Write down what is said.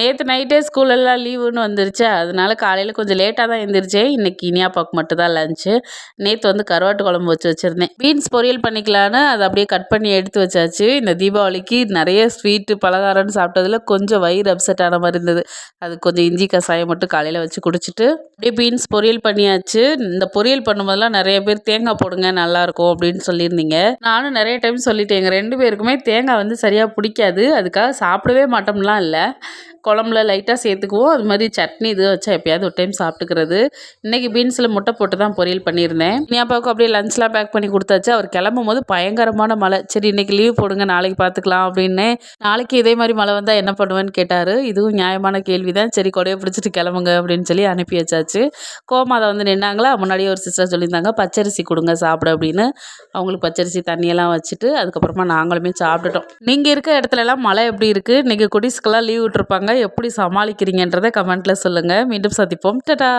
நேற்று நைட்டே ஸ்கூலெல்லாம் லீவுன்னு வந்துருச்சு. அதனால காலையில் கொஞ்சம் லேட்டாக தான் எழுந்திரிச்சேன் இன்றைக்கி இனியாப்பாவுக்கு மட்டும் தான் லஞ்சு நேற்று வந்து கருவாட்டு குழம்பு வச்சு வச்சுருந்தேன். பீன்ஸ் பொரியல் பண்ணிக்கலான்னு அதை அப்படியே கட் பண்ணி எடுத்து வச்சாச்சு. இந்த தீபாவளிக்கு நிறைய ஸ்வீட்டு பலகாரம்னு சாப்பிட்டதுல கொஞ்சம் வயிறு அப்செட் ஆன மாதிரி இருந்தது. அது கொஞ்சம் இஞ்சி கஷாயம் மட்டும் காலையில் வச்சு குடிச்சிட்டு அப்படியே பீன்ஸ் பொரியல் பண்ணியாச்சு. இந்த பொரியல் பண்ணும்போதெல்லாம் நிறைய பேர் தேங்காய் போடுங்க நல்லாயிருக்கும் அப்படின்னு சொல்லியிருந்தீங்க. நானும் நிறைய டைம் சொல்லிட்டேங்க எங்கள் ரெண்டு பேருக்குமே தேங்காய் வந்து சரியாக பிடிக்காது. அதுக்காக சாப்பிடவே மாட்டோம்லாம் இல்லை. குழம்புல லைட்டாக சேர்த்துக்குவோம். அது மாதிரி சட்னி இது வச்சா எப்பயாவது ஒரு டைம் சாப்பிட்டுக்கிறது. இன்றைக்கி பீன்ஸில் முட்டை போட்டு தான் பொரியல் பண்ணியிருந்தேன். இனியாப்பாவுக்கு அப்படியே லஞ்ச்லாம் பேக் பண்ணி கொடுத்தாச்சு. அவர் கிளம்பும் போது பயங்கரமான மழை. சரி இன்றைக்கி லீவ் போடுங்க நாளைக்கு பார்த்துக்கலாம் அப்படின்னு நாளைக்கு இதே மாதிரி மழை வந்தால் என்ன பண்ணுவேன்னு கேட்டார். இதுவும் நியாயமான கேள்வி தான் சரி கொடையை பிடிச்சிட்டு கிளம்புங்க அப்படின்னு சொல்லி அனுப்பி வச்சாச்சு. கோமாதை வந்து நின்னாங்களா? முன்னாடியே ஒரு சிஸ்டர் சொல்லியிருந்தாங்க பச்சரிசி கொடுங்க சாப்பிட அப்படின்னு. அவங்களுக்கு பச்சரிசி தண்ணியெல்லாம் வச்சுட்டு அதுக்கப்புறமா நாங்களுமே சாப்பிட்டுட்டோம். நீங்கள் இருக்க இடத்துலலாம் மழை எப்படி இருக்குது இன்றைக்கி குடிஸ்க்கெல்லாம் லீவ் விட்டுருப்பாங்க. எப்படி சமாளிக்கிறீங்கன்றதை கமெண்ட்டில் சொல்லுங்கள் மீண்டும் சந்திப்போம். டடா!